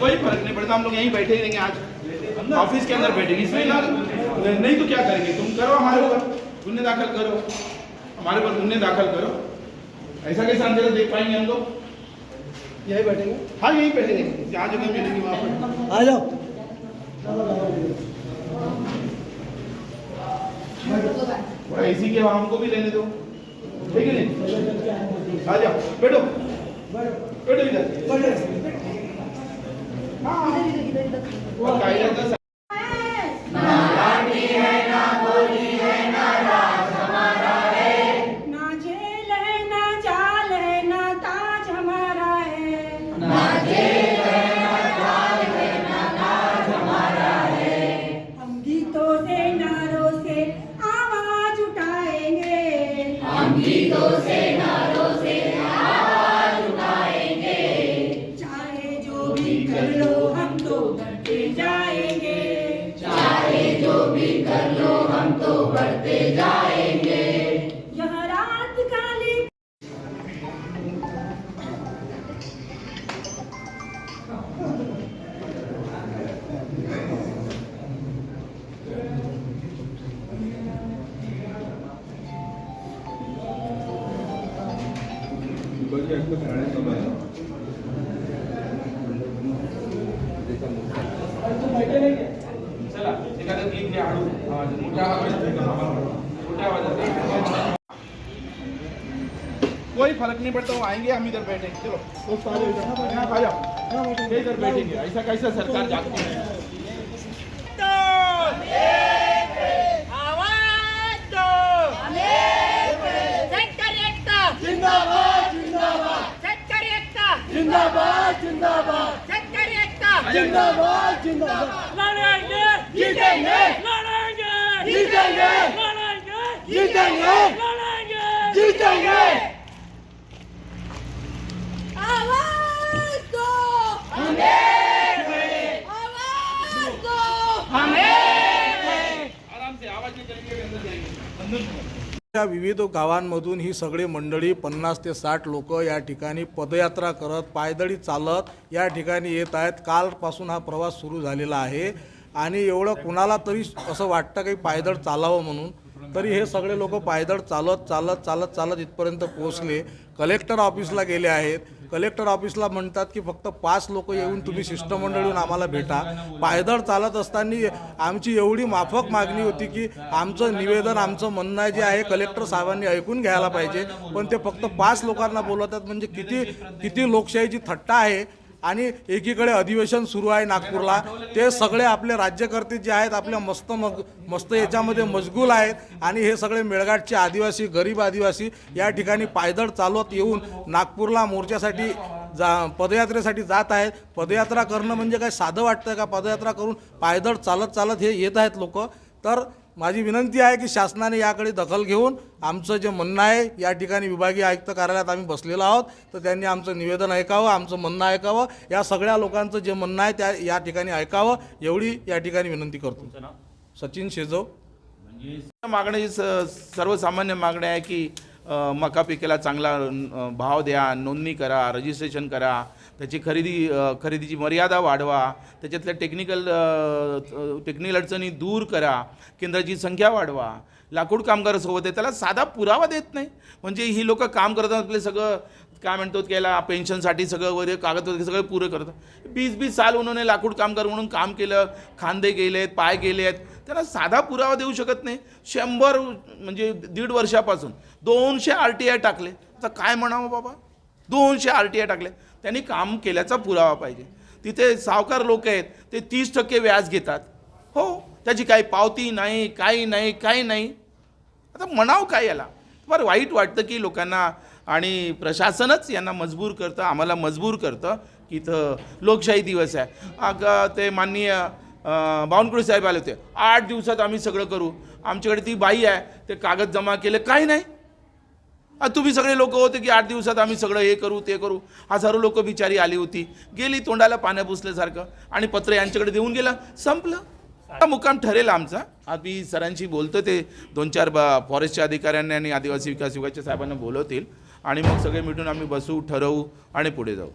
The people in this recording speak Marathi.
कोई फ़र्क नहीं पड़ता हम लोग यहीं बैठे ही रहेंगे आज। ऑफ़िस के अंदर बैठेंगे। इसमें नहीं तो क्या करेंगे? तुम करो हमारे ऊपर गुन्हे दाखिल करो। हमारे ऊपर गुन्हे दाखिल करो। ऐसा कैसे अंधेरा देख पाएँगे हम लोग? यही बैठेंगे? हाँ यहीं बैठेंगे जहाँ जगह मिलेगी वहाँ पर। आ जाओ। थोड़ा एसी के हमको भी लेने दो। ठीक है नहीं? आ जाओ। बैठो। बैठो इधर। हाँ और कायदे का ना यह रात काली। चला एखादं गीत घ्या कोई फ़र्क नहीं पड़ता वो आएँगे हम इधर बैठेंगे। चलो। सारे आ इधर बैठेंगे। ऐसा कैसा सरकार जाती है? जिंदाबाद। जिंदाबाद जिंदाबाद। जिंदाबाद जिंदाबाद लढाएंगे जीतेंगे लढाएंगे जीतेंगे लढाएंगे जीतेंगे लढाएंगे जीतेंगे आवाज दो आवाज दो आराम से आवाज नहीं चलेगी अंदर जाएंगे च्या विविध गावांमधून ही सगळी मंडळी पन्नास ते साठ लोक या ठिकाणी पदयात्रा करत पायदळी चालत या ठिकाणी येत आहेत. कालपासून हा प्रवास सुरू झालेला आहे. आणि एवढं कुणाला तरी असं वाटतं काही पायदळ चालावं म्हणून. तरी हे सगळे लोक पायदळ चालत चालत चालत चालत इथपर्यंत पोहोचले. कलेक्टर ऑफिसला गेले आहेत. कलेक्टर ऑफिसला म्हणतात की फक्त पाच लोक येऊन तुम्ही शिष्टमंडळ येऊन आम्हाला भेटा. पायदळ चालत असताना आमची एवढी माफक मागणी होती की आमचं निवेदन आमचं म्हणणं आहे जे आहे कलेक्टर साहेबांनी ऐकून घ्यायला पाहिजे. पण ते फक्त पाच लोकांना बोलवतात. म्हणजे किती किती लोकशाहीची थट्टा आहे. आणि एकीकडे अधिवेशन सुरू आहे नागपूरला. ते सगळे आपले राज्यकर्ते जे आहेत आपल्या मस्त मग मस्त याच्यामध्ये मशगूल आहेत आणि हे सगळे मेळघाटचे आदिवासी गरीब आदिवासी या ठिकाणी पायदळ चालवत येऊन नागपूरला मोर्चासाठी जा पदयात्रेसाठी जात आहेत. पदयात्रा करणं म्हणजे काय साधं वाटतं का? पदयात्रा करून पायदळ चालत चालत हे येत आहेत लोक. तर माझी विनंती आहे की शासनाने याकडे दखल घेऊन आमचं जे म्हणणं आहे या ठिकाणी विभागीय आयुक्त कार्यालयात आम्ही बसलेलो आहोत. तर त्यांनी आमचं निवेदन ऐकावं आमचं म्हणणं ऐकावं. या सगळ्या लोकांचं जे म्हणणं आहे त्या या ठिकाणी ऐकावं. एवढी या ठिकाणी विनंती करतो. सचिन शेजव. मागणी स- सर्वसामान्य मागणी आहे की मका पिकेला चांगला भाव द्या नोंदणी करा रजिस्ट्रेशन करा. त्याची खरेदी खरेदीची मर्यादा वाढवा त्याच्यातल्या टेक्निकल टेक्निकल अडचणी दूर करा केंद्राची संख्या वाढवा. लाकूड कामगारासोबत आहे त्याला साधा पुरावा देत नाही. म्हणजे ही लोक काम करतात आपले सगळं काय म्हणतो केला पेन्शनसाठी सगळं वगैरे कागदपत्र सगळं पुरं करतात. बीस बीस साल उन्होंने लाकूड कामगार म्हणून काम केलं खांदे गेले आहेत पाय गेले आहेत त्याला साधा पुरावा देऊ शकत नाही. शंभर म्हणजे दीड वर्षापासून दोनशे आर टी आय टाकले. आता काय म्हणावं बाबा? दोनशे आर टी आय टाकले. त्यांनी काम केल्याचा पुरावा पाहिजे. तिथे सावकार लोक आहेत ते तीस टक्के व्याज घेतात. हो त्याची काही पावती नाही काही नाही काही नाही. आता म्हणावं काय याला? फार वाईट वाटतं की लोकांना आणि प्रशासनच यांना मजबूर करतं आम्हाला मजबूर करतं की इथं लोकशाही दिवस आहे. अग ते माननीय बावनकुळे साहेब आले होते. आठ दिवसात आम्ही सगळं करू. आमच्याकडे ती बाई आहे ते कागद जमा केले काही नाही. तुम्ही सगळे लोक होते की आठ दिवसात आम्ही सगळं हे करू ते करू. हजारो लोक बिचारी आली होती. गेली तोंडाला पाण्या पुसल्यासारखं आणि पत्र यांच्याकडे देऊन गेलं. संपलं. मुक्काम ठरेल आमचा. आम्ही सरांशी बोलतो ते. दोन चार बा फॉरेस्टच्या अधिकाऱ्यांनी आणि आदिवासी विकास विभागाच्या साहेबांना बोलवतील. आणि मग सगळे मिळून आम्ही बसू ठरवू आणि पुढे जाऊ.